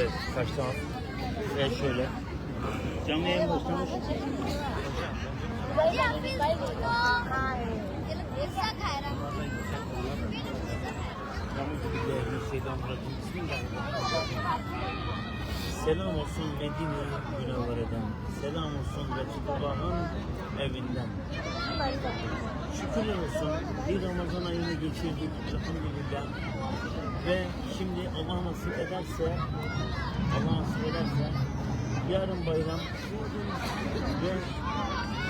işte kaç saat. Ve şöyle. Canlı yayın başlamış. Yalnız bir de şeyden bırakın. Bismillah. Selam olsun Medine münevvereden. Selam olsun Resulullah'ın evinden. Şükürler olsun bir Ramazan ayını geçirdik elhamdülillah. Ve şimdi Allah nasip ederse Allah nasip ederse yarın bayram ve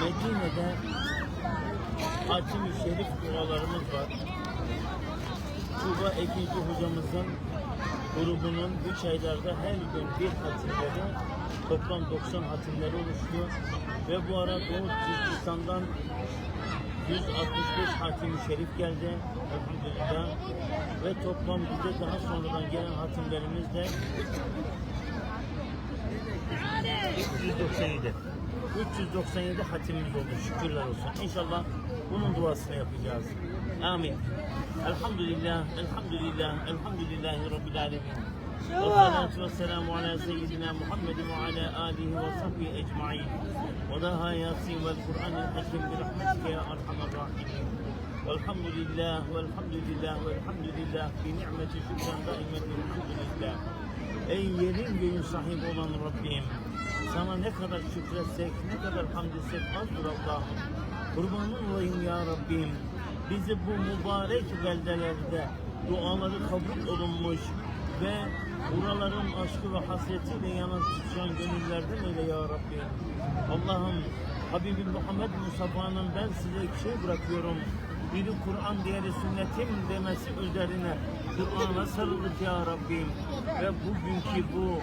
Medine'de Hatim-i Şerif dualarımız var. Tuğba Ekinci hocamızın grubunun 3 aylarda her gün bir hatimleri toplam 90 hatimleri oluştu. Ve bu ara Doğu Türkistan'dan 165 hatim şerif geldi. Elhamdülillah. Ve toplam bize daha sonradan gelen hatimlerimiz de 397. 397 hatimimiz oldu. Şükürler olsun. İnşallah bunun duasını yapacağız. Amin. Elhamdülillah, elhamdülillah, elhamdülillahi rabbil alemin. Ve salatu ve selamu ala seyyidina Muhammedin ve ala alihi ve sahbihi ecma'in. Ve daha yasin vel Kur'anil hakim bi rahmetike ya arhamar rahimin. Velhamdülillah, velhamdülillah, velhamdülillah. Bi ni'meti şükran daimetin elhamdülillah. Ey yerin göğün sahibi olan Rabbim. Sana ne kadar şükretsek, ne kadar hamd etsek azdır Allah'ım. Kurbanın olayım ya Rabbim. Bizi bu mübarek beldelerde duaları kabul olunmuş ve buraların aşkı ve hasretiyle yanan tutuşan gönüllerden eyle ya Rabbi. Allah'ım Habibim Muhammed Mustafa'nın ben size iki şey bırakıyorum. Biri Kur'an, diğeri sünnetim demesi üzerine Kur'an'a sarıldık ya Rabbim. Ve bugünkü bu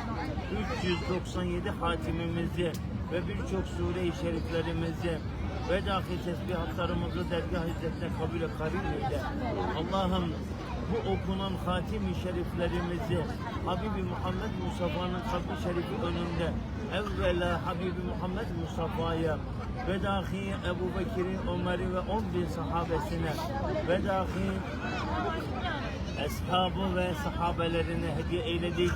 397 hatimimizi ve birçok sure-i şeriflerimizi ve dahi tesbihatlarımızı dergah izzetine kabule karim eyle. Allah'ım bu okunan hatim-i şeriflerimizi Habibi Muhammed Mustafa'nın kabri şerifi önünde evvela Habibi Muhammed Mustafa'ya ve dahi Ebu Bekir'i, Ömer'i ve 10 bin sahabesine ve dahi eshabı ve sahabelerine hediye eyledik.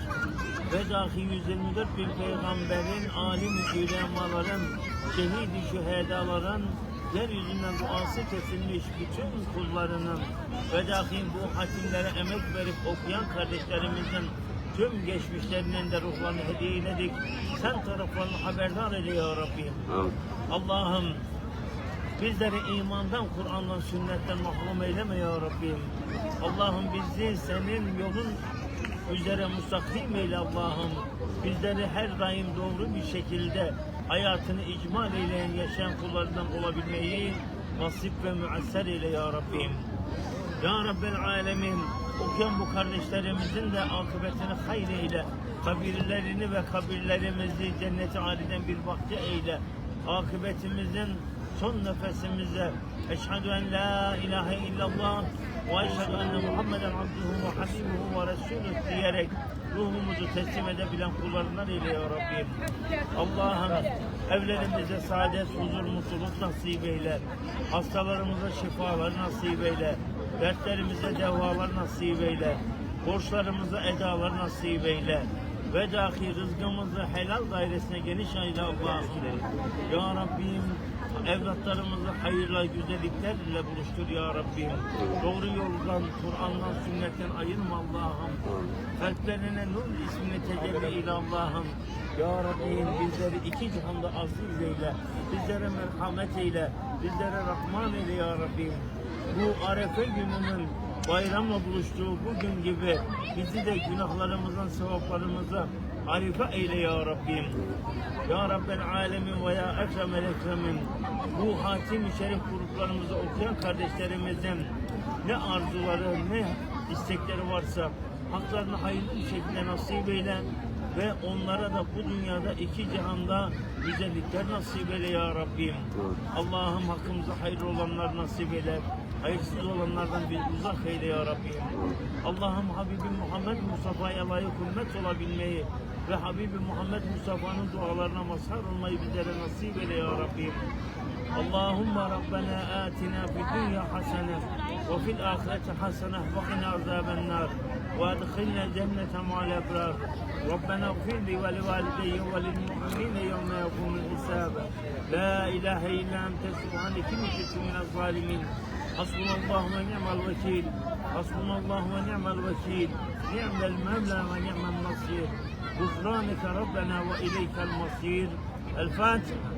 Ve dahi 124 bin peygamberin, alim ulemaların, şehidi şühedaların, yeryüzünden duası kesilmiş bütün kullarının ve dahi bu hatimlere emek verip okuyan kardeşlerimizin tüm geçmişlerinin de ruhlarını hediye eyledik. Sen taraflarını haberdar eyle ya Rabbim. Allah'ım Bizleri imandan, Kur'an'dan, sünnetten mahrum eyleme ya Rabbim. Allah'ım bizi senin yolun üzere mustakim eyle Allah'ım. Bizleri her daim doğru bir şekilde hayatını icmal eyleyen yaşayan kullarından olabilmeyi nasip ve müesser eyle ya Rabbim. Ya Rabbel Alemin okuyan bu kardeşlerimizin de akıbetini hayır eyle. Kabirlerini ve kabirlerimizi cennet-i aliden bir bahçe eyle. Akıbetimizin son nefesimize eşhedü en la ilahe illallah ve eşhedü enne Muhammeden abduhu ve habibuhu ve resulüh diyerek ruhumuzu teslim edebilen kullarından eyle ya Rabbim. Allah'ım evlerimize saadet, huzur, mutluluk nasip eyle. Hastalarımıza şifalar nasip eyle. Dertlerimize devalar nasip eyle. Borçlarımıza edalar nasip eyle. Ve dahi rızkımızı helal dairesine geniş eyle Allah'ım. Ya Rabbim evlatlarımızı hayırla, güzelliklerle buluştur ya Rabbim. Doğru yoldan, Kur'an'dan, sünnetten ayırma Allah'ım. Kalplerine nur ismini tecelli eyle Allah'ım. Ya Rabbim bizleri iki cihanda aziz eyle. Bizlere merhamet eyle. Bizlere rahman eyle ya Rabbim. Bu arefe gününün bayramla buluştuğu bugün gibi bizi de günahlarımızdan, sevaplarımıza arife eyle ya Rabbim. Ya Rabbel Alemin ve ya Ekremel Ekremin bu hatim-i şerif gruplarımızı okuyan kardeşlerimizin ne arzuları ne istekleri varsa haklarını hayırlı bir şekilde nasip eyle ve onlara da bu dünyada iki cihanda güzellikler nasip eyle ya Rabbim. Allah'ım hakkımıza hayırlı olanlar nasip eyle hayırsız olanlardan bir uzak eyle ya Rabbi. Allah'ım Habibi Muhammed Mustafa'ya layık hürmet olabilmeyi ve Habibi Muhammed Mustafa'nın dualarına mazhar olmayı bizlere nasip eyle ya Rabbi. Allahümme Rabbena atina fi dünya hasene ve fil ahireti hasene ve qina azaben nar ve adkhilna cennete ma'al ebrar. Rabbena gfir li ve li valideyye ve lil mu'mine yevme yekumul hisab. La ilahe illa ente subhaneke min zalimin. حسبنا الله ونعم الوكيل. حسبنا الله ونعم الوكيل. نعم المولى ونعم النصير. غفرانك ربنا وإليك المصير. الفاتحة.